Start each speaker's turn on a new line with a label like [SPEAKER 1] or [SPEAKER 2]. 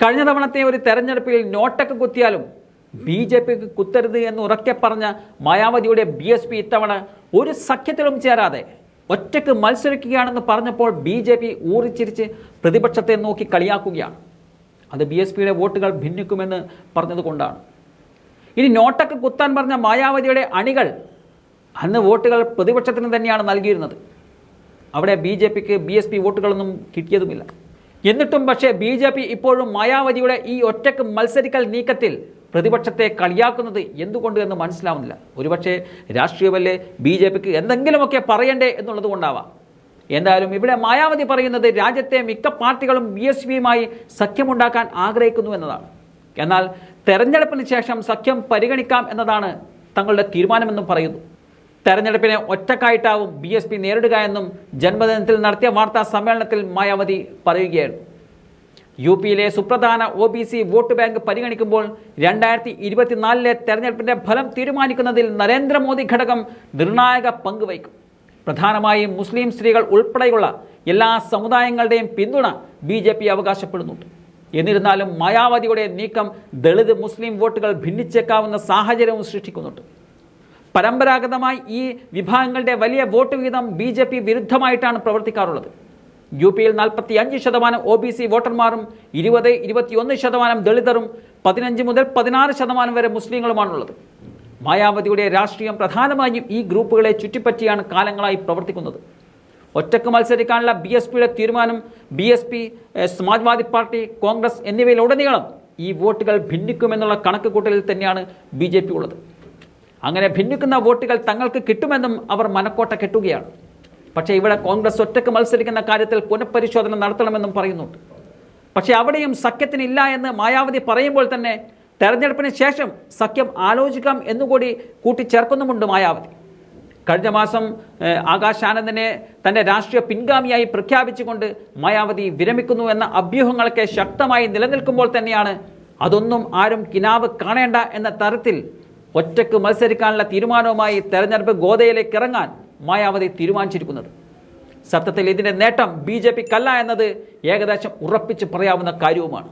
[SPEAKER 1] കഴിഞ്ഞ തവണത്തെ ഒരു തെരഞ്ഞെടുപ്പിൽ നോട്ടൊക്കെ കുത്തിയാലും ബി ജെ പിക്ക് കുത്തരുത് എന്ന് ഉറക്കെ പറഞ്ഞ മായാവതിയുടെ ബി എസ് പി ഇത്തവണ ഒരു സഖ്യത്തിലും ചേരാതെ ഒറ്റയ്ക്ക് മത്സരിക്കുകയാണെന്ന് പറഞ്ഞപ്പോൾ ബി ജെ പി ഊറിച്ചിരിച്ച് പ്രതിപക്ഷത്തെ നോക്കി കളിയാക്കുകയാണ്. അത് ബി എസ് പിയുടെ വോട്ടുകൾ ഭിന്നിക്കുമെന്ന് പറഞ്ഞതുകൊണ്ടാണ് ഇനി നോട്ടൊക്കെ കുത്താൻ പറഞ്ഞ മായാവതിയുടെ അണികൾ അന്ന് വോട്ടുകൾ പ്രതിപക്ഷത്തിന് തന്നെയാണ് നൽകിയിരുന്നത്. അവിടെ ബി ജെ പിക്ക് ബി എസ് പി വോട്ടുകളൊന്നും കിട്ടിയതുമില്ല. എന്നിട്ടും പക്ഷേ ബി ജെ പി ഇപ്പോഴും മായാവതിയുടെ ഈ ഒറ്റയ്ക്ക് മത്സരിക്കൽ നീക്കത്തിൽ പ്രതിപക്ഷത്തെ കളിയാക്കുന്നത് എന്തുകൊണ്ട് എന്ന് മനസ്സിലാവുന്നില്ല. ഒരുപക്ഷെ രാഷ്ട്രീയമല്ലേ ബി ജെ പിക്ക് എന്തെങ്കിലുമൊക്കെ പറയണ്ടേ എന്നുള്ളത് കൊണ്ടാവാം. എന്തായാലും ഇവിടെ മായാവതി പറയുന്നത് രാജ്യത്തെ മിക്ക പാർട്ടികളും ബി എസ് പിയുമായി സഖ്യമുണ്ടാക്കാൻ ആഗ്രഹിക്കുന്നു എന്നതാണ്. എന്നാൽ തെരഞ്ഞെടുപ്പിന് ശേഷം സഖ്യം പരിഗണിക്കാം എന്നതാണ് തങ്ങളുടെ തീരുമാനമെന്നും പറയുന്നു. തെരഞ്ഞെടുപ്പിനെ ഒറ്റക്കായിട്ടാവും ബി എസ് പി നേരിടുക എന്നും ജന്മദിനത്തിൽ നടത്തിയ വാർത്താ സമ്മേളനത്തിൽ മായാവതി പറയുകയായിരുന്നു. യു പിയിലെ സുപ്രധാന O B C vote bank പരിഗണിക്കുമ്പോൾ രണ്ടായിരത്തി ഇരുപത്തിനാലിലെ തെരഞ്ഞെടുപ്പിന്റെ ഫലം തീരുമാനിക്കുന്നതിൽ നരേന്ദ്രമോദി ഘടകം നിർണായക പങ്ക് വഹിക്കും പ്രധാനമായും മുസ്ലിം സ്ത്രീകൾ ഉൾപ്പെടെയുള്ള എല്ലാ സമുദായങ്ങളുടെയും പിന്തുണ ബി ജെ പി അവകാശപ്പെടുന്നുണ്ട്. എന്നിരുന്നാലും മായാവതിയുടെ നീക്കം ദളിത് മുസ്ലിം വോട്ടുകൾ ഭിന്നിച്ചേക്കാവുന്ന സാഹചര്യവും സൃഷ്ടിക്കുന്നുണ്ട്. പരമ്പരാഗതമായി ഈ വിഭാഗങ്ങളുടെ വലിയ വോട്ട് വിഹിതം ബി ജെ പി വിരുദ്ധമായിട്ടാണ് പ്രവർത്തിക്കാറുള്ളത്. യു പിയിൽ നാൽപ്പത്തി അഞ്ച് ശതമാനം ഒ ബി സി വോട്ടർമാരും ഇരുപത് ഇരുപത്തിയൊന്ന് ശതമാനം ദളിതരും പതിനഞ്ച് മുതൽ പതിനാറ് ശതമാനം വരെ മുസ്ലിങ്ങളുമാണുള്ളത്. മായാവതിയുടെ രാഷ്ട്രീയം പ്രധാനമായും ഈ ഗ്രൂപ്പുകളെ ചുറ്റിപ്പറ്റിയാണ് കാലങ്ങളായി പ്രവർത്തിക്കുന്നത്. ഒറ്റയ്ക്ക് മത്സരിക്കാനുള്ള ബി എസ് പിയുടെ തീരുമാനം B S P Samajwadi party Congress എന്നിവയിലുടനീളം ഈ വോട്ടുകൾ ഭിന്നിക്കുമെന്നുള്ള കണക്ക് കൂട്ടലിൽ തന്നെയാണ് ബി ജെ പി ഉള്ളത്. അങ്ങനെ ഭിന്നിക്കുന്ന വോട്ടുകൾ തങ്ങൾക്ക് കിട്ടുമെന്നും അവർ മനക്കോട്ട കെട്ടുകയാണ്. പക്ഷേ ഇവിടെ കോൺഗ്രസ് ഒറ്റയ്ക്ക് മത്സരിക്കുന്ന കാര്യത്തിൽ പുനഃപരിശോധന നടത്തണമെന്നും പറയുന്നുണ്ട്. പക്ഷേ അവിടെയും സഖ്യത്തിനില്ല എന്ന് മായാവതി പറയുമ്പോൾ തന്നെ തെരഞ്ഞെടുപ്പിന് ശേഷം സഖ്യം ആലോചിക്കാം എന്നുകൂടി കൂട്ടിച്ചേർക്കുന്നുമുണ്ട് മായാവതി. കഴിഞ്ഞ മാസം ആകാശ് ആനന്ദിനെ തന്റെ രാഷ്ട്രീയ പിൻഗാമിയായി പ്രഖ്യാപിച്ചുകൊണ്ട് മായാവതി വിരമിക്കുന്നു എന്ന അഭ്യൂഹങ്ങളൊക്കെ ശക്തമായി നിലനിൽക്കുമ്പോൾ തന്നെയാണ് അതൊന്നും ആരും കിനാവ് കാണേണ്ട എന്ന തരത്തിൽ ഒറ്റയ്ക്ക് മത്സരിക്കാനുള്ള തീരുമാനവുമായി തെരഞ്ഞെടുപ്പ് ഗോതയിലേക്ക് ഇറങ്ങാൻ മായാവതി തീരുമാനിച്ചിരിക്കുന്നത്. സത്യത്തിൽ ഇതിന്റെ നേട്ടം ബി ജെ പിക്കല്ല എന്നത് ഏകദേശം ഉറപ്പിച്ച് പറയാവുന്ന കാര്യവുമാണ്.